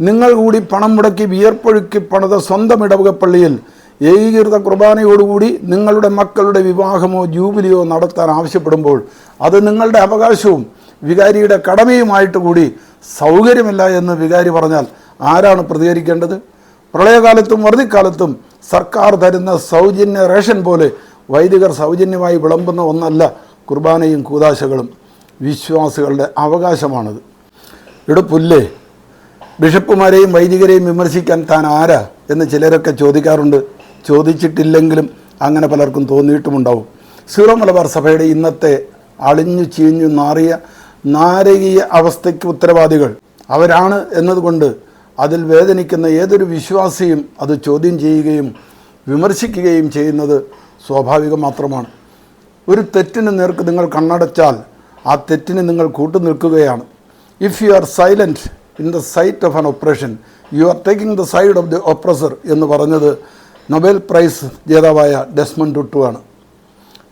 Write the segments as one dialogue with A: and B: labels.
A: നിങ്ങൾ കൂടി പണം മുടക്കി വിയർപ്പൊഴുക്കി പണിത സ്വന്തം ഇടവക പള്ളിയിൽ ഏകീകൃത കുർബാനയോടുകൂടി നിങ്ങളുടെ മക്കളുടെ വിവാഹമോ ജൂബിലിയോ നടത്താൻ ആവശ്യപ്പെടുമ്പോൾ അത് നിങ്ങളുടെ അവകാശവും വികാരിയുടെ കടമയുമായിട്ട് കൂടി സൗകര്യമില്ല എന്ന് വികാരി പറഞ്ഞാൽ ആരാണ് പ്രതികരിക്കേണ്ടത്? പ്രളയകാലത്തും വറുതിക്കാലത്തും സർക്കാർ തരുന്ന സൗജന്യ റേഷൻ പോലെ വൈദികർ സൗജന്യമായി വിളമ്പുന്ന ഒന്നല്ല കുർബാനയും കൂതാശകളും. വിശ്വാസികളുടെ അവകാശമാണത്. ഇവിടെ പുല്ലേ ബിഷപ്പുമാരെയും വൈദികരെയും വിമർശിക്കാൻ താൻ ആരാ എന്ന് ചിലരൊക്കെ ചോദിക്കാറുണ്ട്. ചോദിച്ചിട്ടില്ലെങ്കിലും അങ്ങനെ പലർക്കും തോന്നിയിട്ടുമുണ്ടാവും. സീറോ മലബാർ സഭയുടെ ഇന്നത്തെ അളിഞ്ഞു ചീഞ്ഞു നാറിയ നാരകീയ അവസ്ഥയ്ക്ക് ഉത്തരവാദികൾ അവരാണ് എന്നതുകൊണ്ട് അതിൽ വേദനിക്കുന്ന ഏതൊരു വിശ്വാസിയും അത് ചോദ്യം ചെയ്യുകയും വിമർശിക്കുകയും ചെയ്യുന്നത് സ്വാഭാവികം മാത്രമാണ്. ഒരു തെറ്റിന് നേർക്ക് നിങ്ങൾ കണ്ണടച്ചാൽ ആ തെറ്റിന് നിങ്ങൾ കൂട്ടുനിൽക്കുകയാണ്. If you are silent in the sight of an operation you are taking the side of the oppressor എന്ന് പറഞ്ഞത് നൊബേൽ പ്രൈസ് ജേതാവായ ഡെസ്മൺ ടുട്ടു ആണ്.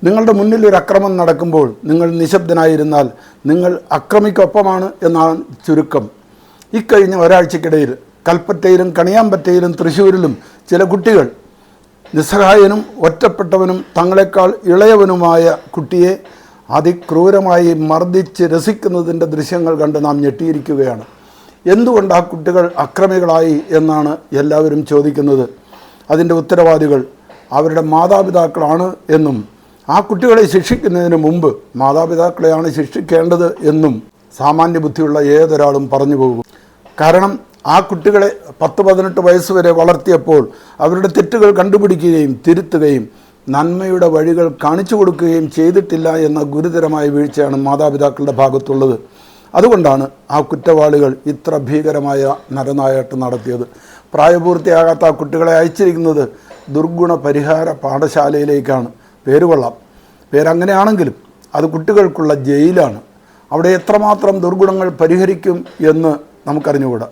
A: നിങ്ങളുടെ മുന്നിൽ ഒരു അക്രമം നടക്കുമ്പോൾ നിങ്ങൾ നിശബ്ദനായിരുന്നാൽ നിങ്ങൾ അക്രമിക്കൊപ്പമാണ് എന്നാണ് ചുരുക്കം. ഇക്കഴിഞ്ഞ ഒരാഴ്ചക്കിടയിൽ കൽപ്പറ്റയിലും കണിയാമ്പറ്റയിലും തൃശ്ശൂരിലും ചില കുട്ടികൾ നിസ്സഹായനും ഒറ്റപ്പെട്ടവനും തങ്ങളെക്കാൾ ഇളയവനുമായ കുട്ടിയെ അതിക്രൂരമായി മർദ്ദിച്ച് രസിക്കുന്നതിന്റെ ദൃശ്യങ്ങൾ കണ്ട് നാം ഞെട്ടിയിരിക്കുകയാണ്. എന്തുകൊണ്ട് ആ കുട്ടികൾ അക്രമികളായി എന്നാണ് എല്ലാവരും ചോദിക്കുന്നത്. അതിന്റെ ഉത്തരവാദികൾ അവരുടെ മാതാപിതാക്കളാണ് എന്നും ആ കുട്ടികളെ ശിക്ഷിക്കുന്നതിന് മുമ്പ് മാതാപിതാക്കളെയാണ് ശിക്ഷിക്കേണ്ടത് എന്നും സാമാന്യ ബുദ്ധിയുള്ള ഏതൊരാളും പറഞ്ഞു പോകും. കാരണം ആ കുട്ടികളെ പത്ത് പതിനെട്ട് വയസ്സ് വരെ വളർത്തിയപ്പോൾ അവരുടെ തെറ്റുകൾ കണ്ടുപിടിക്കുകയും തിരുത്തുകയും നന്മയുടെ വഴികൾ കാണിച്ചു കൊടുക്കുകയും ചെയ്തിട്ടില്ല എന്ന ഗുരുതരമായ വീഴ്ചയാണ് മാതാപിതാക്കളുടെ ഭാഗത്തുള്ളത്. അതുകൊണ്ടാണ് ആ കുറ്റവാളികൾ ഇത്ര ഭീകരമായ നരനായാട്ട് നടത്തിയത്. പ്രായപൂർത്തിയാകാത്ത ആ കുട്ടികളെ അയച്ചിരിക്കുന്നത് ദുർഗുണ പരിഹാര പാഠശാലയിലേക്കാണ്. പേരുകൊള്ളാം. പേരങ്ങനെയാണെങ്കിലും അത് കുട്ടികൾക്കുള്ള ജയിലാണ്. അവിടെ എത്രമാത്രം ദുർഗുണങ്ങൾ പരിഹരിക്കും എന്ന് നമുക്കറിഞ്ഞുകൂടാ.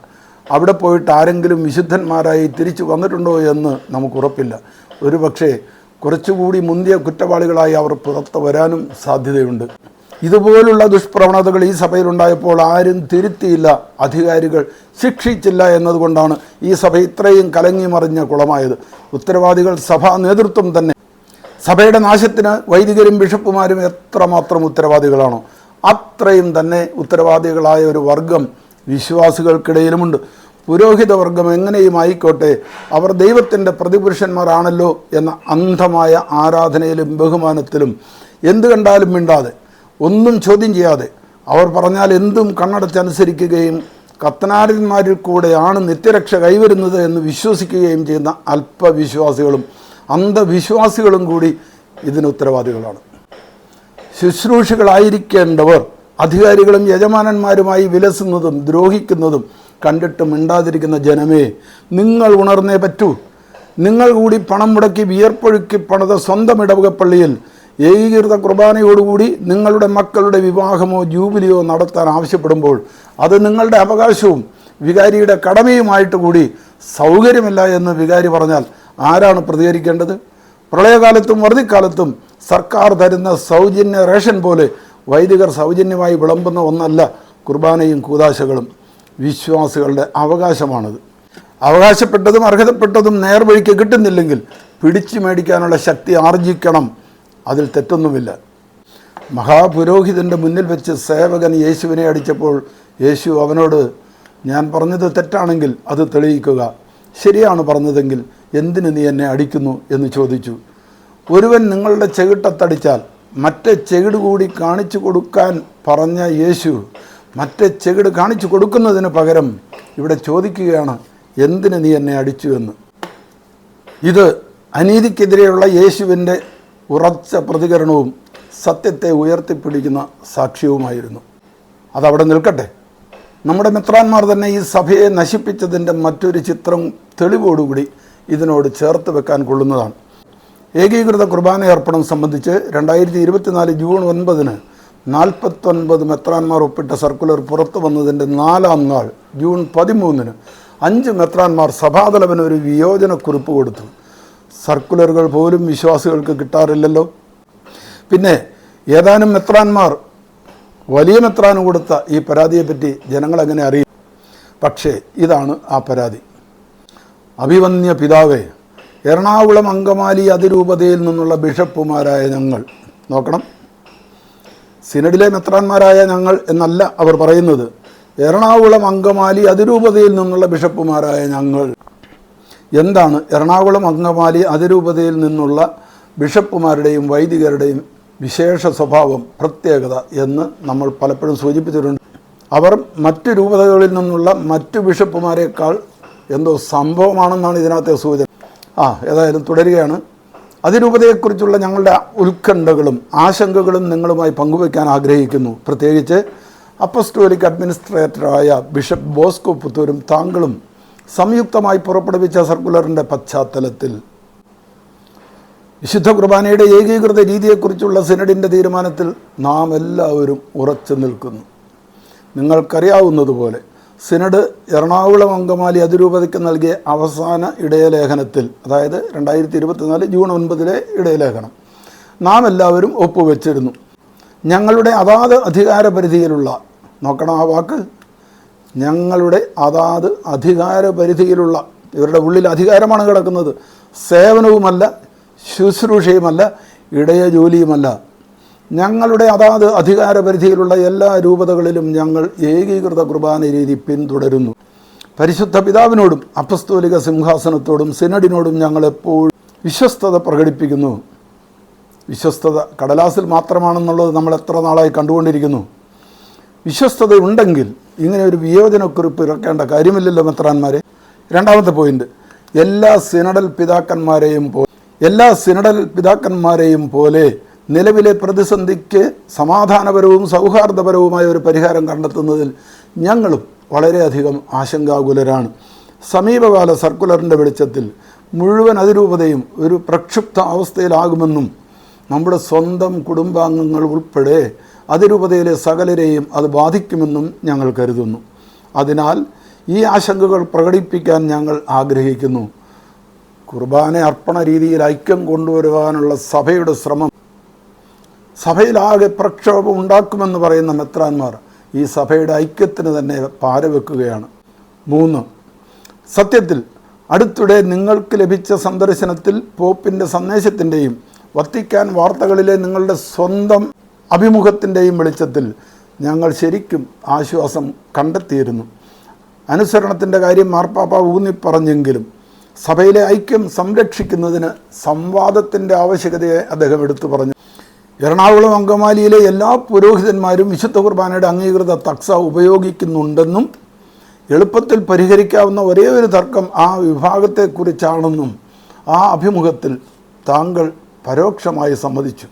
A: അവിടെ പോയിട്ട് ആരെങ്കിലും വിശുദ്ധന്മാരായി തിരിച്ചു വന്നിട്ടുണ്ടോ എന്ന് നമുക്ക് ഉറപ്പില്ല ഒരു പക്ഷേ കുറച്ചുകൂടി മുന്തിയ കുറ്റവാളികളായി അവർ പുറത്ത് വരാനും സാധ്യതയുണ്ട്. ഇതുപോലുള്ള ദുഷ്പ്രവണതകൾ ഈ സഭയിലുണ്ടായപ്പോൾ ആരും തിരുത്തിയില്ല അധികാരികൾ ശിക്ഷിച്ചില്ല എന്നതുകൊണ്ടാണ് ഈ സഭ ഇത്രയും കലങ്ങി മറിഞ്ഞ കുളമായത്. ഉത്തരവാദികൾ സഭാ നേതൃത്വം തന്നെ. സഭയുടെ നാശത്തിന് വൈദികരും ബിഷപ്പുമാരും എത്രമാത്രം ഉത്തരവാദികളാണോ അത്രയും തന്നെ ഉത്തരവാദികളായ ഒരു വർഗം വിശ്വാസികൾക്കിടയിലുമുണ്ട്. പുരോഹിത വർഗം എങ്ങനെയും ആയിക്കോട്ടെ അവർ ദൈവത്തിന്റെ പ്രതിപുരുഷന്മാരാണല്ലോ എന്ന അന്ധമായ ആരാധനയിലും ബഹുമാനത്തിലും എന്ത് കണ്ടാലും മിണ്ടാതെ ഒന്നും ചോദ്യം ചെയ്യാതെ അവർ പറഞ്ഞാൽ എന്തും കണ്ണടച്ചനുസരിക്കുകയും കത്തനാരന്മാരിൽ കൂടെയാണ് നിത്യരക്ഷ കൈവരുന്നത് എന്ന് വിശ്വസിക്കുകയും ചെയ്യുന്ന അല്പവിശ്വാസികളും അന്ധവിശ്വാസികളും കൂടി ഇതിന് ഉത്തരവാദികളാണ്. ശുശ്രൂഷകളായിരിക്കേണ്ടവർ അധികാരികളും യജമാനന്മാരുമായി വിലസുന്നതും ദ്രോഹിക്കുന്നതും കണ്ടിട്ട് മിണ്ടാതിരിക്കുന്ന ജനമേ നിങ്ങൾ ഉണർന്നേ പറ്റൂ. നിങ്ങൾ കൂടി പണം മുടക്കി വിയർപ്പൊഴുക്കി പണിത സ്വന്തം ഇടവക പള്ളിയിൽ ഏകീകൃത കുർബാനയോടുകൂടി നിങ്ങളുടെ മക്കളുടെ വിവാഹമോ ജൂബിലിയോ നടത്താൻ ആവശ്യപ്പെടുമ്പോൾ അത് നിങ്ങളുടെ അവകാശവും വികാരിയുടെ കടമയുമായിട്ട് കൂടി സൗകര്യമില്ല എന്ന് വികാരി പറഞ്ഞാൽ ആരാണ് പ്രതികരിക്കേണ്ടത്? പ്രളയകാലത്തും വറുതിക്കാലത്തും സർക്കാർ തരുന്ന സൗജന്യ റേഷൻ പോലെ വൈദികർ സൗജന്യമായി വിളമ്പുന്ന ഒന്നല്ല കുർബാനയും കൂതാശകളും. വിശ്വാസികളുടെ അവകാശമാണത്. അവകാശപ്പെട്ടതും അർഹതപ്പെട്ടതും നേർവഴിക്ക് കിട്ടുന്നില്ലെങ്കിൽ പിടിച്ചു മേടിക്കാനുള്ള ശക്തി ആർജിക്കണം അതിൽ തെറ്റൊന്നുമില്ല. മഹാപുരോഹിതന്റെ മുന്നിൽ വെച്ച് സേവകൻ യേശുവിനെ അടിച്ചപ്പോൾ യേശു അവനോട് ഞാൻ പറഞ്ഞത് തെറ്റാണെങ്കിൽ അത് തെളിയിക്കുക. ശരിയാണ് പറഞ്ഞതെങ്കിൽ എന്തിനു നീ എന്നെ അടിക്കുന്നു? എന്ന് ചോദിച്ചു. ഒരുവൻ നിങ്ങളുടെ ചെകിട്ടത്തടിച്ചാൽ മറ്റേ ചെകിട് കൂടി കാണിച്ചു കൊടുക്കാൻ പറഞ്ഞ യേശു മറ്റേ ചെകിട് കാണിച്ചു കൊടുക്കുന്നതിന് പകരം ഇവിടെ ചോദിക്കുകയാണ് എന്തിന് നീ എന്നെ അടിച്ചു എന്ന്? ഇത് അനീതിക്കെതിരെയുള്ള യേശുവിന്റെ ഉറച്ച പ്രതികരണവും സത്യത്തെ ഉയർത്തിപ്പിടിക്കുന്ന സാക്ഷ്യവുമായിരുന്നു. അതവിടെ നിൽക്കട്ടെ. നമ്മുടെ മിത്രാന്മാർ തന്നെ ഈ സഭയെ നശിപ്പിച്ചതിന്റെ മറ്റൊരു ചിത്രം തെളിവോടുകൂടി ഇതിനോട് ചേർത്ത് വെക്കാൻ കൊള്ളുന്നതാണ്. ഏകീകൃത കുർബാന അർപ്പണം സംബന്ധിച്ച് രണ്ടായിരത്തി ഇരുപത്തിനാല് ജൂൺ ഒൻപതിന് നാൽപ്പത്തൊൻപത് മെത്രാന്മാർ ഒപ്പിട്ട സർക്കുലർ പുറത്തു വന്നതിന്റെ നാലാം നാൾ ജൂൺ പതിമൂന്നിന് അഞ്ച് മെത്രാന്മാർ സഭാതലവന് ഒരു വിയോജനക്കുറിപ്പ് കൊടുത്തു. സർക്കുലറുകൾ പോലും വിശ്വാസികൾക്ക് കിട്ടാറില്ലല്ലോ. പിന്നെ ഏതാനും മെത്രാന്മാർ വലിയ മെത്രാന് കൊടുത്ത ഈ പരാതിയെപ്പറ്റി ജനങ്ങളെങ്ങനെ അറിയും? പക്ഷേ ഇതാണ് ആ പരാതി. അഭിവന്യ പിതാവേ എറണാകുളം അങ്കമാലി അതിരൂപതയിൽ നിന്നുള്ള ബിഷപ്പുമാരായ ഞങ്ങൾ. നോക്കണം. സിനഡിലെ മെത്രാന്മാരായ ഞങ്ങൾ എന്നല്ല അവർ പറയുന്നത്. എറണാകുളം അങ്കമാലി അതിരൂപതയിൽ നിന്നുള്ള ബിഷപ്പുമാരായ ഞങ്ങൾ. എന്താണ് എറണാകുളം അങ്കമാലി അതിരൂപതയിൽ നിന്നുള്ള ബിഷപ്പുമാരുടെയും വൈദികരുടെയും വിശേഷ സ്വഭാവം പ്രത്യേകത എന്ന് നമ്മൾ പലപ്പോഴും സൂചിപ്പിച്ചിട്ടുണ്ട്. അവർ മറ്റു രൂപതകളിൽ നിന്നുള്ള മറ്റു ബിഷപ്പുമാരെക്കാൾ എന്തോ സംഭവമാണെന്നാണ് ഇതിനകത്തെ സൂചന. ആ ഏതായാലും തുടരുകയാണ്. അതിരൂപതയെക്കുറിച്ചുള്ള ഞങ്ങളുടെ ഉത്കണ്ഠകളും ആശങ്കകളും നിങ്ങളുമായി പങ്കുവയ്ക്കാൻ ആഗ്രഹിക്കുന്നു. പ്രത്യേകിച്ച് അപ്പസ്റ്റോലിക് അഡ്മിനിസ്ട്രേറ്ററായ ബിഷപ്പ് ബോസ്കോ പുത്തൂരും താങ്കളും സംയുക്തമായി പുറപ്പെടുവിച്ച സർക്കുലറിന്റെ പശ്ചാത്തലത്തിൽ വിശുദ്ധ കുർബാനയുടെ ഏകീകൃത രീതിയെക്കുറിച്ചുള്ള സിനഡിന്റെ തീരുമാനത്തിൽ നാം എല്ലാവരും ഉറച്ചു നിൽക്കുന്നു. നിങ്ങൾക്കറിയാവുന്നതുപോലെ സിനഡ് എറണാകുളം അങ്കമാലി അതിരൂപതയ്ക്ക് നൽകിയ അവസാന ഇടയലേഖനത്തിൽ അതായത് രണ്ടായിരത്തി ഇരുപത്തിനാല് ജൂൺ ഒൻപതിലെ ഇടയലേഖനം നാം എല്ലാവരും ഒപ്പുവെച്ചിരുന്നു. ഞങ്ങളുടെ അതാത് അധികാര പരിധിയിലുള്ള നോക്കണം ആ വാക്ക് ഞങ്ങളുടെ അതാത് അധികാര പരിധിയിലുള്ള ഇവരുടെ ഉള്ളിൽ അധികാരമാണ് കിടക്കുന്നത്. സേവനവുമല്ല ശുശ്രൂഷയുമല്ല ഇടയ ജോലിയുമല്ല. ഞങ്ങളുടെ അതാത് അധികാര പരിധിയിലുള്ള എല്ലാ രൂപതകളിലും ഞങ്ങൾ ഏകീകൃത കുർബാന രീതി പിന്തുടരുന്നു. പരിശുദ്ധ പിതാവിനോടും അപ്പസ്തോലിക സിംഹാസനത്തോടും സിനഡിനോടും ഞങ്ങൾ എപ്പോഴും വിശ്വസ്തത പ്രകടിപ്പിക്കുന്നു. വിശ്വസ്തത കടലാസിൽ മാത്രമാണെന്നുള്ളത് നമ്മൾ എത്ര നാളായി കണ്ടുകൊണ്ടിരിക്കുന്നു. വിശ്വസ്തത ഉണ്ടെങ്കിൽ ഇങ്ങനെ ഒരു വിയോജനക്കുറിപ്പ് ഇറക്കേണ്ട കാര്യമില്ലല്ലോ മെത്രാന്മാരെ. രണ്ടാമത്തെ പോയിന്റ് എല്ലാ സിനഡൽ പിതാക്കന്മാരെയും പോലെ എല്ലാ സിനഡൽ പിതാക്കന്മാരെയും പോലെ നിലവിലെ പ്രതിസന്ധിക്ക് സമാധാനപരവും സൗഹാർദ്ദപരവുമായ ഒരു പരിഹാരം കണ്ടെത്തുന്നതിൽ ഞങ്ങളും വളരെയധികം ആശങ്കാകുലരാണ്. സമീപകാല സർക്കുലറിന്റെ വെളിച്ചത്തിൽ മുഴുവൻ അതിരൂപതയും ഒരു പ്രക്ഷുബ്ധ അവസ്ഥയിലാകുമെന്നും നമ്മുടെ സ്വന്തം കുടുംബാംഗങ്ങൾ ഉൾപ്പെടെ അതിരൂപതയിലെ സകലരെയും അത് ബാധിക്കുമെന്നും ഞങ്ങൾ കരുതുന്നു. അതിനാൽ ഈ ആശങ്കകൾ പ്രകടിപ്പിക്കാൻ ഞങ്ങൾ ആഗ്രഹിക്കുന്നു. കുർബാന അർപ്പണ രീതിയിൽ ഐക്യം കൊണ്ടുവരുവാനുള്ള സഭയുടെ ശ്രമം സഭയിലാകെ പ്രക്ഷോഭം ഉണ്ടാക്കുമെന്ന് പറയുന്ന മെത്രാന്മാർ ഈ സഭയുടെ ഐക്യത്തിന് തന്നെ പാരവെക്കുകയാണ്. മൂന്ന് സത്യത്തിൽ അടുത്തിടെ നിങ്ങൾക്ക് ലഭിച്ച സന്ദർശനത്തിൽ പോപ്പിന്റെ സന്ദേശത്തിന്റെയും വത്തിക്കാൻ വാർത്തകളിലെ നിങ്ങളുടെ സ്വന്തം അഭിമുഖത്തിന്റെയും വെളിച്ചത്തിൽ ഞങ്ങൾ ശരിക്കും ആശ്വാസം കണ്ടെത്തിയിരുന്നു. അനുസരണത്തിന്റെ കാര്യം മാർപ്പാപ്പ ഊന്നി പറഞ്ഞെങ്കിലും സഭയിലെ ഐക്യം സംരക്ഷിക്കുന്നതിന് സംവാദത്തിന്റെ ആവശ്യകതയെ അദ്ദേഹം എടുത്തു പറഞ്ഞു. എറണാകുളം അങ്കമാലിയിലെ എല്ലാ പുരോഹിതന്മാരും വിശുദ്ധ കുർബാനയുടെ അംഗീകൃത തക്സ ഉപയോഗിക്കുന്നുണ്ടെന്നും എളുപ്പത്തിൽ പരിഹരിക്കാവുന്ന ഒരേ ഒരു തർക്കം ആ വിഭാഗത്തെക്കുറിച്ചാണെന്നും ആ അഭിമുഖത്തിൽ താങ്കൾ പരോക്ഷമായി സമ്മതിച്ചു.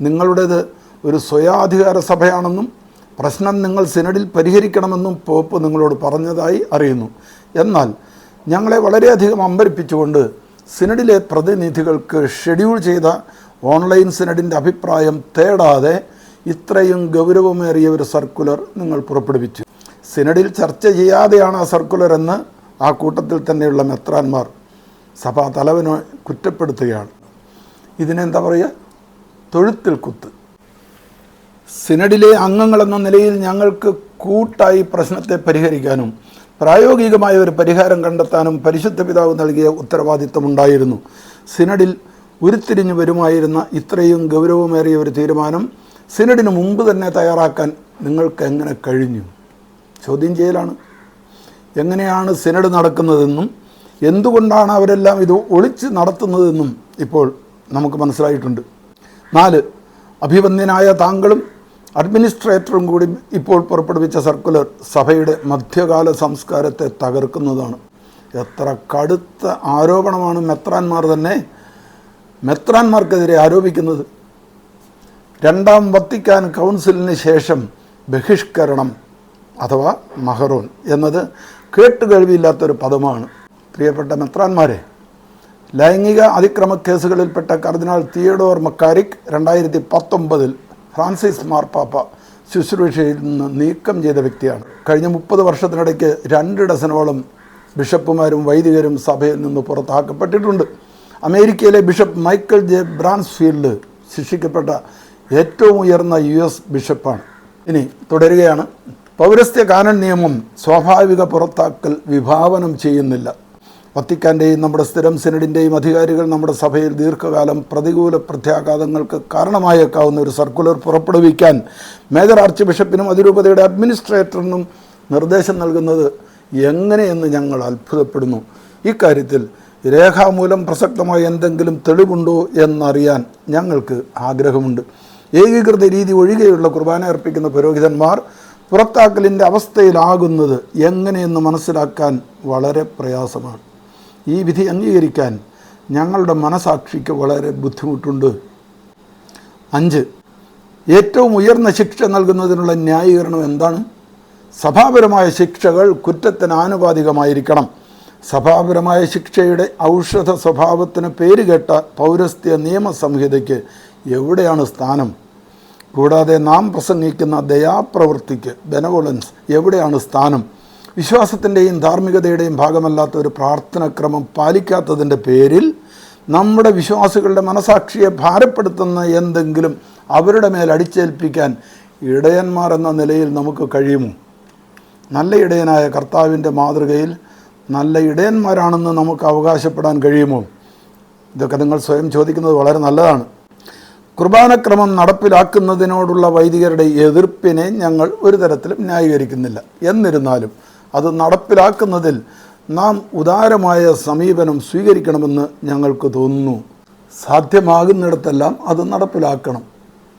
A: നിങ്ങളുടേത് ഒരു സ്വയാധികാര സഭയാണെന്നും പ്രശ്നം നിങ്ങൾ സിനഡിൽ പരിഹരിക്കണമെന്നും പോപ്പ് നിങ്ങളോട് പറഞ്ഞതായി അറിയുന്നു. എന്നാൽ ഞങ്ങളെ വളരെയധികം അമ്പരിപ്പിച്ചുകൊണ്ട് സിനഡിലെ പ്രതിനിധികൾക്ക് ഷെഡ്യൂൾ ചെയ്ത ഓൺലൈൻ സിനഡിന്റെ അഭിപ്രായം തേടാതെ ഇത്രയും ഗൗരവമേറിയ ഒരു സർക്കുലർ നിങ്ങൾ പുറപ്പെടുവിച്ചു. സിനഡിൽ ചർച്ച ചെയ്യാതെയാണ് ആ സർക്കുലർ എന്ന് ആ കൂട്ടത്തിൽ തന്നെയുള്ള മെത്രാന്മാർ സഭാ തലവനെ കുറ്റപ്പെടുത്തുകയാണ്. ഇതിനെന്താ പറയുക? തൊഴുത്തിൽ കുത്ത്. സിനഡിലെ അംഗങ്ങളെന്ന നിലയിൽ ഞങ്ങൾക്ക് കൂട്ടായി പ്രശ്നത്തെ പരിഹരിക്കാനും പ്രായോഗികമായ ഒരു പരിഹാരം കണ്ടെത്താനും പരിശുദ്ധ പിതാവ് നൽകിയ ഉത്തരവാദിത്തമുണ്ടായിരുന്നു സിനഡിൽ ഉരുത്തിരിഞ്ഞു വരുമായിരുന്ന ഇത്രയും ഗൗരവമേറിയ ഒരു തീരുമാനം സിനഡിന് മുമ്പ് തന്നെ തയ്യാറാക്കാൻ നിങ്ങൾക്ക് എങ്ങനെ കഴിഞ്ഞു? ചോദ്യം ചെയ്യലാണ്. എങ്ങനെയാണ് സിനഡ് നടക്കുന്നതെന്നും എന്തുകൊണ്ടാണ് അവരെല്ലാം ഇത് ഒളിച്ച് നടത്തുന്നതെന്നും ഇപ്പോൾ നമുക്ക് മനസ്സിലായിട്ടുണ്ട്. നാല് അഭിവന്ദ്യനായ താങ്കളും അഡ്മിനിസ്ട്രേറ്ററും കൂടി ഇപ്പോൾ പുറപ്പെടുവിച്ച സർക്കുലർ സഭയുടെ മധ്യകാല സംസ്കാരത്തെ തകർക്കുന്നതാണ്. എത്ര കടുത്ത ആരോപണമാണ് മെത്രാന്മാർ തന്നെ മെത്രാന്മാർക്കെതിരെ ആരോപിക്കുന്നത്. രണ്ടാം വത്തിക്കാൻ കൗൺസിലിന് ശേഷം ബഹിഷ്കരണം അഥവാ മഹറോൻ എന്നത് കേട്ടുകേൾവിയില്ലാത്തൊരു പദമാണ്. പ്രിയപ്പെട്ട മെത്രാന്മാരെ ലൈംഗിക അതിക്രമ കേസുകളിൽപ്പെട്ട കർദിനാൾ തിയഡോർ മക്കാരിക് രണ്ടായിരത്തി പത്തൊമ്പതിൽ ഫ്രാൻസിസ് മാർപ്പാപ്പ ശുശ്രൂഷയിൽ നിന്ന് നീക്കം ചെയ്ത വ്യക്തിയാണ്. കഴിഞ്ഞ മുപ്പത് വർഷത്തിനിടയ്ക്ക് രണ്ട് ഡസനോളം ബിഷപ്പുമാരും വൈദികരും സഭയിൽ നിന്ന് പുറത്താക്കപ്പെട്ടിട്ടുണ്ട്. അമേരിക്കയിലെ ബിഷപ്പ് മൈക്കിൾ ജെ ബ്രാൻസ്ഫീൽഡ് ശിക്ഷിക്കപ്പെട്ട ഏറ്റവും ഉയർന്ന യു എസ് ബിഷപ്പാണ്. ഇനി തുടരുകയാണ്. പൗരസ്ത്യ കാനൻ നിയമം സ്വാഭാവിക പുറത്താക്കൽ വിഭാവനം ചെയ്യുന്നില്ല. വത്തിക്കാന്റെയും നമ്മുടെ സ്ഥിരം സിനഡിന്റെയും അധികാരികൾ നമ്മുടെ സഭയിൽ ദീർഘകാലം പ്രതികൂല പ്രത്യാഘാതങ്ങൾക്ക് കാരണമായേക്കാവുന്ന ഒരു സർക്കുലർ പുറപ്പെടുവിക്കാൻ മേജർ ആർച്ച് ബിഷപ്പിനും അതിരൂപതയുടെ അഡ്മിനിസ്ട്രേറ്ററിനും നിർദ്ദേശം നൽകുന്നത് എങ്ങനെയെന്ന് ഞങ്ങൾ അത്ഭുതപ്പെടുന്നു. ഇക്കാര്യത്തിൽ രേഖാമൂലം പ്രസക്തമായ എന്തെങ്കിലും തെളിവുണ്ടോ എന്നറിയാൻ ഞങ്ങൾക്ക് ആഗ്രഹമുണ്ട്. ഏകീകൃത രീതി ഒഴികെയുള്ള കുർബാന അർപ്പിക്കുന്ന പുരോഹിതന്മാർ പുറത്താക്കലിന്റെ അവസ്ഥയിലാകുന്നത് എങ്ങനെയെന്ന് മനസ്സിലാക്കാൻ വളരെ പ്രയാസമാണ്. ഈ വിധി അംഗീകരിക്കാൻ ഞങ്ങളുടെ മനസാക്ഷിക്ക് വളരെ ബുദ്ധിമുട്ടുണ്ട്. അഞ്ച് ഏറ്റവും ഉയർന്ന ശിക്ഷ നൽകുന്നതിനുള്ള ന്യായീകരണം എന്താണ്? സഭാപരമായ ശിക്ഷകൾ കുറ്റത്തിന് ആനുപാതികമായിരിക്കണം. സഭാപരമായ ശിക്ഷയുടെ ഔഷധ സ്വഭാവത്തിന് പേരുകേട്ട പൗരസ്ത്യ നിയമസംഹിതയ്ക്ക് എവിടെയാണ് സ്ഥാനം? കൂടാതെ നാം പ്രസംഗിക്കുന്ന ദയാപ്രവൃത്തിക്ക് ബെനവോളൻസ് എവിടെയാണ് സ്ഥാനം? വിശ്വാസത്തിന്റെയും ധാർമ്മികതയുടെയും ഭാഗമല്ലാത്ത ഒരു പ്രാർത്ഥനക്രമം പാലിക്കാത്തതിന്റെ പേരിൽ നമ്മുടെ വിശ്വാസികളുടെ മനസാക്ഷിയെ ഭാരപ്പെടുത്തുന്ന എന്തെങ്കിലും അവരുടെ മേൽ അടിച്ചേൽപ്പിക്കാൻ ഇടയന്മാർ എന്ന നിലയിൽ നമുക്ക് കഴിയുമോ? നല്ല ഇടയനായ കർത്താവിന്റെ മാതൃകയിൽ നല്ല ഇടയന്മാരാണെന്ന് നമുക്ക് അവകാശപ്പെടാൻ കഴിയുമോ? ഇതൊക്കെ നിങ്ങൾ സ്വയം ചോദിക്കുന്നത് വളരെ നല്ലതാണ്. കുർബാനക്രമം നടപ്പിലാക്കുന്നതിനോടുള്ള വൈദികരുടെ എതിർപ്പിനെ ഞങ്ങൾ ഒരു തരത്തിലും ന്യായീകരിക്കുന്നില്ല. എന്നിരുന്നാലും അത് നടപ്പിലാക്കുന്നതിൽ നാം ഉദാരമായ സമീപനം സ്വീകരിക്കണമെന്ന് ഞങ്ങൾക്ക് തോന്നുന്നു. സാധ്യമാകുന്നിടത്തെല്ലാം അത് നടപ്പിലാക്കണം.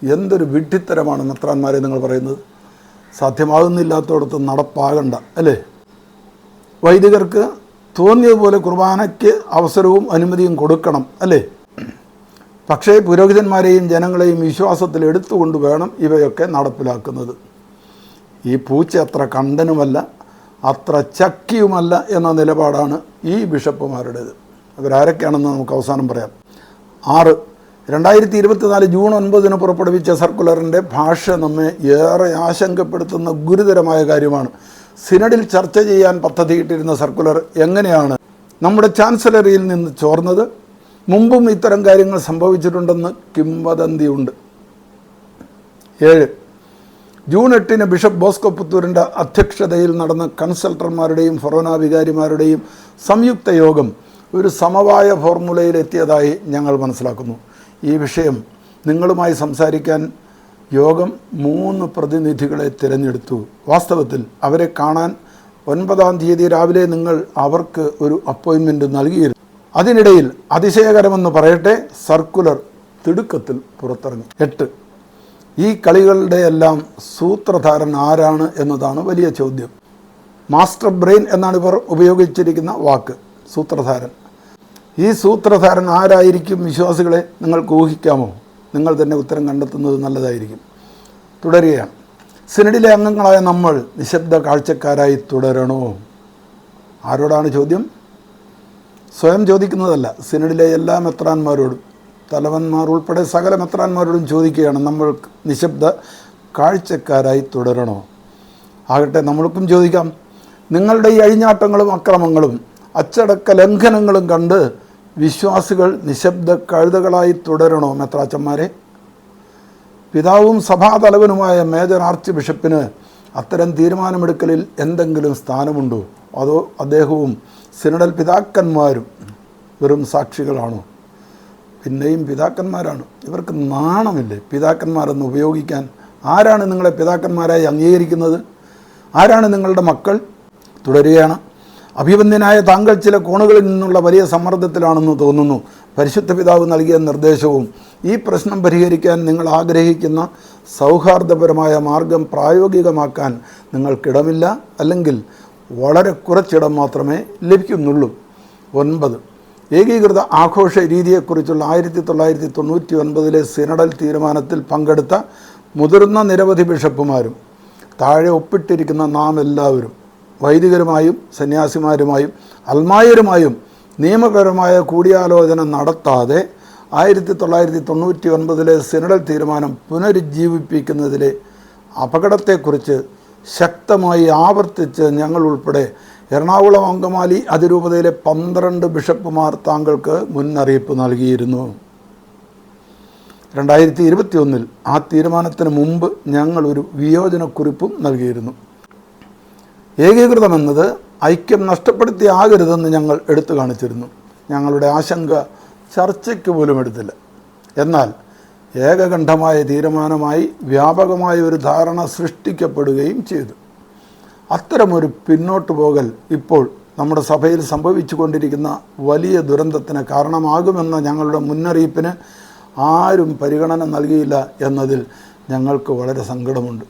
A: എന്തൊരു വിഡ്ഢിത്തരമാണ് മെത്രാന്മാരെ നിങ്ങൾ പറയുന്നത്. സാധ്യമാകുന്നില്ലാത്തടത്ത് നടപ്പാകണ്ട അല്ലേ? വൈദികർക്ക് തോന്നിയതുപോലെ കുർബാനയ്ക്ക് അവസരവും അനുമതിയും കൊടുക്കണം അല്ലേ? പക്ഷേ പുരോഹിതന്മാരെയും ജനങ്ങളെയും വിശ്വാസത്തിൽ എടുത്തുകൊണ്ട് വേണം ഇവയൊക്കെ നടപ്പിലാക്കുന്നത്. ഈ പൂച്ച അത്ര കണ്ടനുമല്ല. അത്ര ചക്കിയുമല്ല എന്ന നിലപാടാണ് ഈ ബിഷപ്പുമാരുടേത്. അവരാരൊക്കെയാണെന്ന് നമുക്ക് അവസാനം പറയാം. ആറ് രണ്ടായിരത്തി ഇരുപത്തിനാല് ജൂൺ ഒൻപതിന് പുറപ്പെടുവിച്ച സർക്കുലറിന്റെ ഭാഷ നമ്മെ ഏറെ ആശങ്കപ്പെടുത്തുന്ന ഗുരുതരമായ കാര്യമാണ്. സിനഡിൽ ചർച്ച ചെയ്യാൻ പദ്ധതിയിട്ടിരുന്ന സർക്കുലർ എങ്ങനെയാണ് നമ്മുടെ ചാൻസലറിയിൽ നിന്ന് ചോർന്നത്? മുമ്പും ഇത്തരം കാര്യങ്ങൾ സംഭവിച്ചിട്ടുണ്ടെന്ന് കിംവദന്തിയുണ്ട്. ഏഴ് ജൂൺ എട്ടിന് ബിഷപ്പ് ബോസ്കോ പുത്തൂരിന്റെ അധ്യക്ഷതയിൽ നടന്ന കൺസൾട്ടർമാരുടെയും ഫൊറോന വികാരിമാരുടെയും സംയുക്ത യോഗം ഒരു സമവായ ഫോർമുലയിലെത്തിയതായി ഞങ്ങൾ മനസ്സിലാക്കുന്നു. ഈ വിഷയം നിങ്ങളുമായി സംസാരിക്കാൻ യോഗം മൂന്ന് പ്രതിനിധികളെ തിരഞ്ഞെടുത്തു. വാസ്തവത്തിൽ അവരെ കാണാൻ ഒൻപതാം തീയതി രാവിലെ നിങ്ങൾ അവർക്ക് ഒരു അപ്പോയിൻമെന്റ് നൽകിയിരുന്നു. അതിനിടയിൽ അതിശയകരമെന്ന് പറയട്ടെ സർക്കുലർ തിടുക്കത്തിൽ പുറത്തിറങ്ങി. എട്ട്. ഈ കളികളുടെ എല്ലാം സൂത്രധാരൻ ആരാണ് എന്നതാണ് വലിയ ചോദ്യം. മാസ്റ്റർ ബ്രെയിൻ എന്നാണ് ഇവർ ഉപയോഗിച്ചിരിക്കുന്ന വാക്ക് സൂത്രധാരൻ. ഈ സൂത്രധാരൻ ആരായിരിക്കും വിശ്വാസികളെ നിങ്ങൾക്ക് ഊഹിക്കാമോ? നിങ്ങൾ തന്നെ ഉത്തരം കണ്ടെത്തുന്നത് നല്ലതായിരിക്കും. തുടരുകയാണ്. സിനഡിലെ അംഗങ്ങളായ നമ്മൾ നിശബ്ദ കാഴ്ചക്കാരായി തുടരണോ? ആരോടാണ് ചോദ്യം? സ്വയം ചോദിക്കുന്നതല്ല സിനഡിലെ എല്ലാ മെത്രാന്മാരോടും. തലവന്മാർ ഉൾപ്പെടെ സകല മെത്രാന്മാരോടും ചോദിക്കുകയാണ് നമ്മൾ നിശബ്ദ കാഴ്ചക്കാരായി തുടരണോ? ആകട്ടെ നമ്മൾക്കും ചോദിക്കാം. നിങ്ങളുടെ ഈ അഴിഞ്ഞാട്ടങ്ങളും അക്രമങ്ങളും അച്ചടക്ക ലംഘനങ്ങളും കണ്ട് വിശ്വാസികൾ നിശബ്ദ കഴുതകളായി തുടരണോ മെത്രാച്ചന്മാരെ? പിതാവും സഭാതലവനുമായ മേജർ ആർച്ച് ബിഷപ്പിന് അത്തരം തീരുമാനമെടുക്കലിൽ എന്തെങ്കിലും സ്ഥാനമുണ്ടോ? അതോ അദ്ദേഹവും സിനഡൽ പിതാക്കന്മാരും വെറും സാക്ഷികളാണോ? പിന്നെയും പിതാക്കന്മാരാണ്. ഇവർക്ക് നാണമില്ലേ? പിതാക്കന്മാരെന്ന് ഉപയോഗിക്കാൻ. ആരാണ് നിങ്ങളെ പിതാക്കന്മാരായി അംഗീകരിക്കുന്നത്? ആരാണ് നിങ്ങളുടെ മക്കൾ? തുടരുകയാണ്. അഭിവന്ദ്യനായ താങ്കൾ ചില കോണുകളിൽ നിന്നുള്ള വലിയ സമ്മർദ്ദത്തിലാണെന്ന് തോന്നുന്നു. പരിശുദ്ധ പിതാവ് നൽകിയ നിർദ്ദേശവും ഈ പ്രശ്നം പരിഹരിക്കാൻ നിങ്ങൾ ആഗ്രഹിക്കുന്ന സൗഹാർദ്ദപരമായ മാർഗം പ്രായോഗികമാക്കാൻ നിങ്ങൾക്കിടമില്ല. അല്ലെങ്കിൽ വളരെ കുറച്ചിടം മാത്രമേ ലഭിക്കുന്നുള്ളൂ. ഒൻപത്. ഏകീകൃത ആഘോഷ രീതിയെക്കുറിച്ചുള്ള ആയിരത്തി തൊള്ളായിരത്തി തൊണ്ണൂറ്റി ഒൻപതിലെ സിനഡൽ തീരുമാനത്തിൽ പങ്കെടുത്ത മുതിർന്ന നിരവധി ബിഷപ്പുമാരും താഴെ ഒപ്പിട്ടിരിക്കുന്ന നാം എല്ലാവരും വൈദികരുമായും സന്യാസിമാരുമായും അൽമായരുമായും നിയമപരമായ കൂടിയാലോചന നടത്താതെ ആയിരത്തി തൊള്ളായിരത്തി തൊണ്ണൂറ്റി ഒൻപതിലെ സിനഡൽ തീരുമാനം പുനരുജ്ജീവിപ്പിക്കുന്നതിലെ അപകടത്തെക്കുറിച്ച് ശക്തമായി ആവർത്തിച്ച് ഞങ്ങൾ ഉൾപ്പെടെ എറണാകുളം അങ്കമാലി അതിരൂപതയിലെ പന്ത്രണ്ട് ബിഷപ്പുമാർ താങ്കൾക്ക് മുന്നറിയിപ്പ് നൽകിയിരുന്നു. രണ്ടായിരത്തി ഇരുപത്തി ഒന്നിൽ ആ തീരുമാനത്തിന് മുമ്പ് ഞങ്ങൾ ഒരു വിയോജനക്കുറിപ്പും നൽകിയിരുന്നു. ഏകീകൃതമെന്നത് ഐക്യം നഷ്ടപ്പെടുത്തിയാകരുതെന്ന് ഞങ്ങൾ എടുത്തു കാണിച്ചിരുന്നു. ഞങ്ങളുടെ ആശങ്ക ചർച്ചയ്ക്ക് പോലും എടുത്തില്ല. എന്നാൽ ഏകകണ്ഠമായ തീരുമാനമായി വ്യാപകമായ ഒരു ധാരണ സൃഷ്ടിക്കപ്പെടുകയും ചെയ്തു. അത്തരമൊരു പിന്നോട്ട് പോകൽ ഇപ്പോൾ നമ്മുടെ സഭയിൽ സംഭവിച്ചു കൊണ്ടിരിക്കുന്ന വലിയ ദുരന്തത്തിന് കാരണമാകുമെന്ന ഞങ്ങളുടെ മുന്നറിയിപ്പിന് ആരും പരിഗണന നൽകിയില്ല എന്നതിൽ ഞങ്ങൾക്ക് വളരെ സങ്കടമുണ്ട്.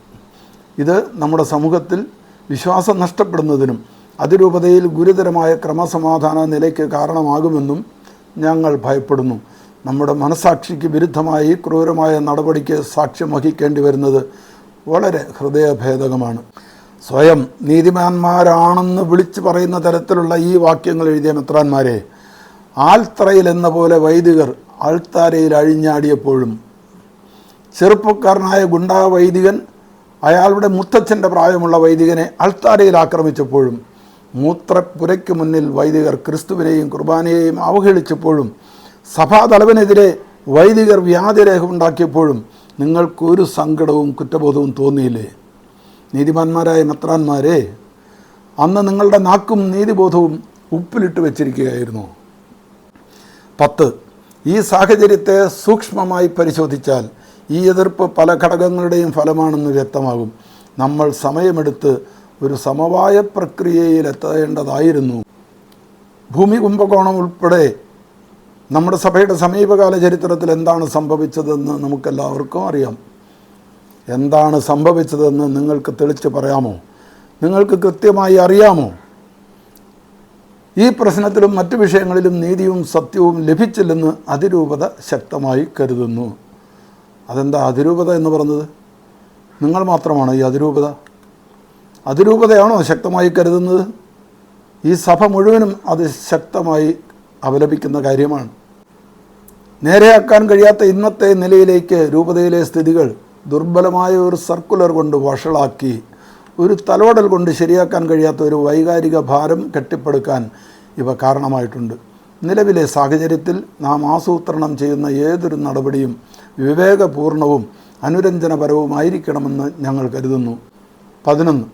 A: ഇത് നമ്മുടെ സമൂഹത്തിൽ വിശ്വാസം നഷ്ടപ്പെടുന്നതിനും അതിരൂപതയിൽ ഗുരുതരമായ ക്രമസമാധാന നിലയ്ക്ക് കാരണമാകുമെന്നും ഞങ്ങൾ ഭയപ്പെടുന്നു. നമ്മുടെ മനസാക്ഷിക്ക് വിരുദ്ധമായി ക്രൂരമായ നടപടിക്ക് സാക്ഷ്യം വഹിക്കേണ്ടി വരുന്നത് വളരെ ഹൃദയഭേദകമാണ്. സ്വയം നീതിമാന്മാരാണെന്ന് വിളിച്ചു പറയുന്ന തരത്തിലുള്ള ഈ വാക്യങ്ങൾ എഴുതിയ മെത്രാന്മാരെ ആൽത്തറയിൽ എന്ന പോലെ വൈദികർ ആൾത്താരയിൽ അഴിഞ്ഞാടിയപ്പോഴും ചെറുപ്പക്കാരനായ ഗുണ്ടാ വൈദികൻ അയാളുടെ മുത്തച്ഛന്റെ പ്രായമുള്ള വൈദികനെ അൾത്താരയിൽ ആക്രമിച്ചപ്പോഴും മൂത്രപ്പുരയ്ക്ക് മുന്നിൽ വൈദികർ ക്രിസ്തുവിനെയും കുർബാനയെയും അവഹേളിച്ചപ്പോഴും സഭാതലവനെതിരെ വൈദികർ വ്യാജരേഖ ഉണ്ടാക്കിയപ്പോഴും നിങ്ങൾക്കൊരു സങ്കടവും കുറ്റബോധവും തോന്നിയില്ലേ? നീതിമാന്മാരായ മെത്രാന്മാരെ അന്ന് നിങ്ങളുടെ നാക്കും നീതിബോധവും ഉപ്പിലിട്ട് വെച്ചിരിക്കുകയായിരുന്നു. പത്ത് ഈ സാഹചര്യത്തെ സൂക്ഷ്മമായി പരിശോധിച്ചാൽ ഈ എതിർപ്പ് പല ഘടകങ്ങളുടെയും ഫലമാണെന്ന് വ്യക്തമാകും. നമ്മൾ സമയമെടുത്ത് ഒരു സമവായ പ്രക്രിയയിലെത്തേണ്ടതായിരുന്നു ഭൂമി കുംഭകോണം ഉൾപ്പെടെ നമ്മുടെ സഭയുടെ സമീപകാല ചരിത്രത്തിൽ എന്താണ് സംഭവിച്ചതെന്ന് നമുക്കെല്ലാവർക്കും അറിയാം. എന്താണ് സംഭവിച്ചതെന്ന് നിങ്ങൾക്ക് തെളിച്ച് പറയാമോ? നിങ്ങൾക്ക് കൃത്യമായി അറിയാമോ? ഈ പ്രശ്നത്തിലും മറ്റു വിഷയങ്ങളിലും നീതിയും സത്യവും ലഭിച്ചില്ലെന്ന് അതിരൂപത ശക്തമായി കരുതുന്നു. അതെന്താ അതിരൂപത എന്ന് പറഞ്ഞത്? നിങ്ങൾ മാത്രമാണോ ഈ അതിരൂപത? അതിരൂപതയാണോ ശക്തമായി കരുതുന്നത്? ഈ സഭ മുഴുവനും അത് ശക്തമായി അപലപിക്കുന്ന കാര്യമാണ്. നേരെയാക്കാൻ കഴിയാത്ത ഇന്നത്തെ നിലയിലേക്ക് രൂപതയിലെ സ്ഥിതികൾ ദുർബലമായ ഒരു സർക്കുലർ കൊണ്ട് വഷളാക്കി ഒരു തലോടൽ കൊണ്ട് ശരിയാക്കാൻ കഴിയാത്ത ഒരു വൈകാരിക ഭാരം കെട്ടിപ്പടുക്കാൻ ഇവ കാരണമായിട്ടുണ്ട്. നിലവിലെ സാഹചര്യത്തിൽ നാം ആസൂത്രണം ചെയ്യുന്ന ഏതൊരു നടപടിയും വിവേകപൂർണവും അനുരഞ്ജനപരവുമായിരിക്കണമെന്ന് ഞങ്ങൾ കരുതുന്നു. പതിനൊന്ന്.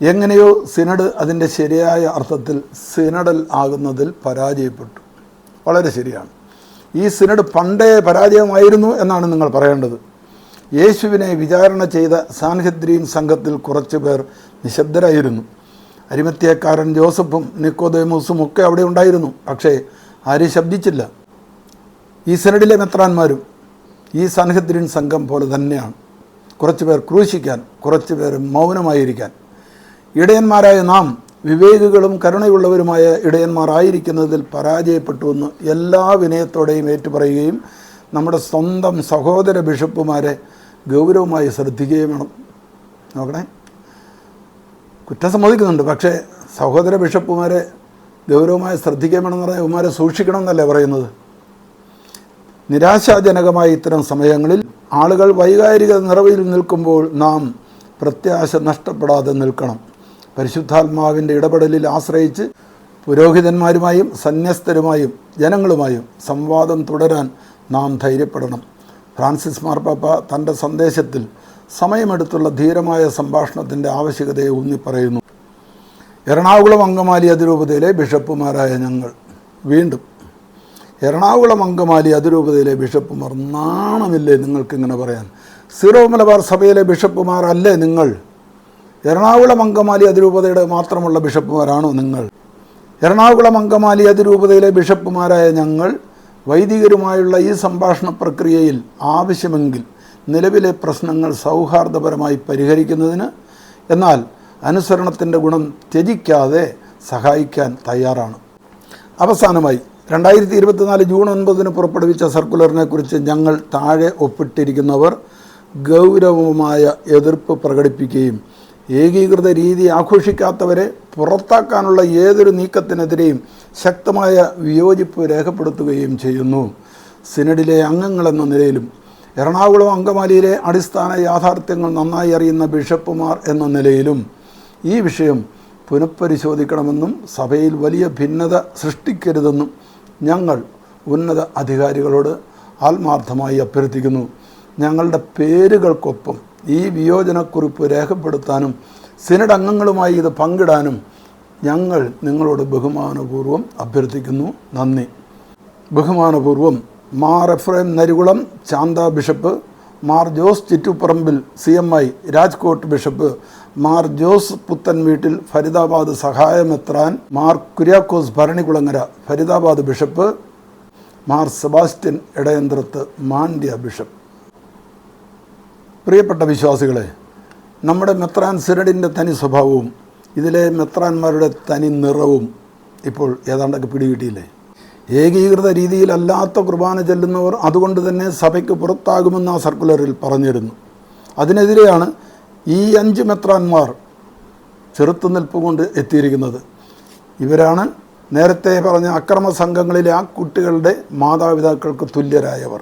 A: എങ്ങനെയോ സിനഡ് അതിന്റെ ശരിയായ അർത്ഥത്തിൽ സിനഡൽ ആകുന്നതിൽ പരാജയപ്പെട്ടു. വളരെ ശരിയാണ്. ഈ സിനഡ് പണ്ടേ പരാജയമായിരുന്നു എന്നാണ് നിങ്ങൾ പറയേണ്ടത്. യേശുവിനെ വിചാരണ ചെയ്ത സാൻഹദ്രീൻ സംഘത്തിൽ കുറച്ചുപേർ നിശബ്ദരായിരുന്നു. അരിമത്യക്കാരൻ ജോസഫും നിക്കോദേമൂസും ഒക്കെ അവിടെ ഉണ്ടായിരുന്നു. പക്ഷേ ആരും ശബ്ദിച്ചില്ല. ഈ സെനഡിലെ മെത്രാന്മാരും ഈ സാൻഹദ്രീൻ സംഘം പോലെ തന്നെയാണ്. കുറച്ചുപേർ ക്രൂശിക്കാൻ കുറച്ചുപേർ മൗനമായിരിക്കാൻ. ഇടയന്മാരായ നാം വിവേകികളും കരുണയുള്ളവരുമായ ഇടയന്മാരായിരിക്കുന്നതിൽ പരാജയപ്പെട്ടുവെന്ന് എല്ലാ വിനയത്തോടെയും ഏറ്റുപറയുകയും നമ്മുടെ സ്വന്തം സഹോദര ബിഷപ്പുമാരെ ഗൗരവമായി ശ്രദ്ധിക്കുകയും വേണം. നോക്കണേ. കുറ്റം സമ്മതിക്കുന്നുണ്ട്. പക്ഷേ സഹോദര ബിഷപ്പുമാരെ ഗൗരവമായി ശ്രദ്ധിക്കാൻ എന്ന് പറഞ്ഞാൽ ഇവന്മാരെ സൂക്ഷിക്കണം എന്നല്ലേ പറയുന്നത്. നിരാശാജനകമായ ഇത്തരം സമയങ്ങളിൽ ആളുകൾ വൈകാരിക നിറവിൽ നിൽക്കുമ്പോൾ നാം പ്രത്യാശ നഷ്ടപ്പെടാതെ നിൽക്കണം. പരിശുദ്ധാത്മാവിന്റെ ഇടപെടലിൽ ആശ്രയിച്ച് പുരോഹിതന്മാരുമായും സന്യസ്തരുമായും ജനങ്ങളുമായും സംവാദം തുടരാൻ നാം ധൈര്യപ്പെടണം. ഫ്രാൻസിസ് മാർപ്പാപ്പ തന്റെ സന്ദേശത്തിൽ സമയമെടുത്തുള്ള ധീരമായ സംഭാഷണത്തിന്റെ ആവശ്യകതയെ ഊന്നിപ്പറയുന്നു. എറണാകുളം അങ്കമാലി അതിരൂപതയിലെ ബിഷപ്പുമാരായ ഞങ്ങൾ വീണ്ടും എറണാകുളം അങ്കമാലി അതിരൂപതയിലെ ബിഷപ്പുമാർ നാണമില്ലേ നിങ്ങൾക്കിങ്ങനെ പറയാൻ? സീറോ മലബാർ സഭയിലെ ബിഷപ്പുമാരല്ലേ നിങ്ങൾ? എറണാകുളം അങ്കമാലി അതിരൂപതയുടെ മാത്രമുള്ള ബിഷപ്പുമാരാണോ നിങ്ങൾ? എറണാകുളം അങ്കമാലി അതിരൂപതയിലെ ബിഷപ്പുമാരായ ഞങ്ങൾ വൈദികരുമായുള്ള ഈ സംഭാഷണ പ്രക്രിയയിൽ ആവശ്യമെങ്കിൽ നിലവിലെ പ്രശ്നങ്ങൾ സൗഹാർദ്ദപരമായി പരിഹരിക്കുന്നതിന് എന്നാൽ അനുസരണത്തിന്റെ ഗുണം ത്യജിക്കാതെ സഹായിക്കാൻ തയ്യാറാണ്. അവസാനമായി രണ്ടായിരത്തി ഇരുപത്തിനാല് ജൂൺ ഒൻപതിന് പുറപ്പെടുവിച്ച സർക്കുലറിനെ കുറിച്ച് ഞങ്ങൾ താഴെ ഒപ്പിട്ടിരിക്കുന്നവർ ഗൗരവമായ എതിർപ്പ് പ്രകടിപ്പിക്കുകയും ഏകീകൃത രീതി ആഘോഷിക്കാത്തവരെ പുറത്താക്കാനുള്ള ഏതൊരു നീക്കത്തിനെതിരെയും ശക്തമായ വിയോജിപ്പ് രേഖപ്പെടുത്തുകയും ചെയ്യുന്നു. സിനഡിലെ അംഗങ്ങളെന്ന നിലയിലും എറണാകുളം അങ്കമാലിയിലെ അടിസ്ഥാന യാഥാർത്ഥ്യങ്ങൾ നന്നായി അറിയുന്ന ബിഷപ്പുമാർ എന്ന നിലയിലും ഈ വിഷയം പുനഃപരിശോധിക്കണമെന്നും സഭയിൽ വലിയ ഭിന്നത സൃഷ്ടിക്കരുതെന്നും ഞങ്ങൾ ഉന്നത അധികാരികളോട് ആത്മാർത്ഥമായി അഭ്യർത്ഥിക്കുന്നു. ഞങ്ങളുടെ പേരുകൾക്കൊപ്പം ഈ വിയോജനക്കുറിപ്പ് രേഖപ്പെടുത്താനും സിനഡ് അംഗങ്ങളുമായി ഇത് പങ്കിടാനും ഞങ്ങൾ നിങ്ങളോട് ബഹുമാനപൂർവം അഭ്യർത്ഥിക്കുന്നു. നന്ദി. ബഹുമാനപൂർവം Mar Ephraim Narikulam Chanda bishop Mar Jose Chittuparambil C M I Rajkot bishop Mar Jose Puthenveettil Faridabad സഹായമെത്രാൻ Mar Kuriakose Bharanikulangara Faridabad bishop Mar Sebastian Edayanthrath Mandya bishop. പ്രിയപ്പെട്ട വിശ്വാസികളെ നമ്മുടെ മെത്രാൻ സിനഡിന്റെ തനി സ്വഭാവവും ഇതിലെ മെത്രാന്മാരുടെ തനി നിറവും ഇപ്പോൾ ഏതാണ്ടൊക്കെ പിടികിട്ടിയില്ലേ? ഏകീകൃത രീതിയിലല്ലാത്ത കുർബാന ചെല്ലുന്നവർ അതുകൊണ്ട് തന്നെ സഭയ്ക്ക് പുറത്താകുമെന്ന് ആ സർക്കുലറിൽ പറഞ്ഞിരുന്നു. അതിനെതിരെയാണ് ഈ അഞ്ച് മെത്രാന്മാർ ചെറുത്തുനിൽപ്പ് കൊണ്ട് എത്തിയിരിക്കുന്നത്. ഇവരാണ് നേരത്തെ പറഞ്ഞ അക്രമ സംഘങ്ങളിലെ ആ കുട്ടികളുടെ മാതാപിതാക്കൾക്ക് തുല്യരായവർ.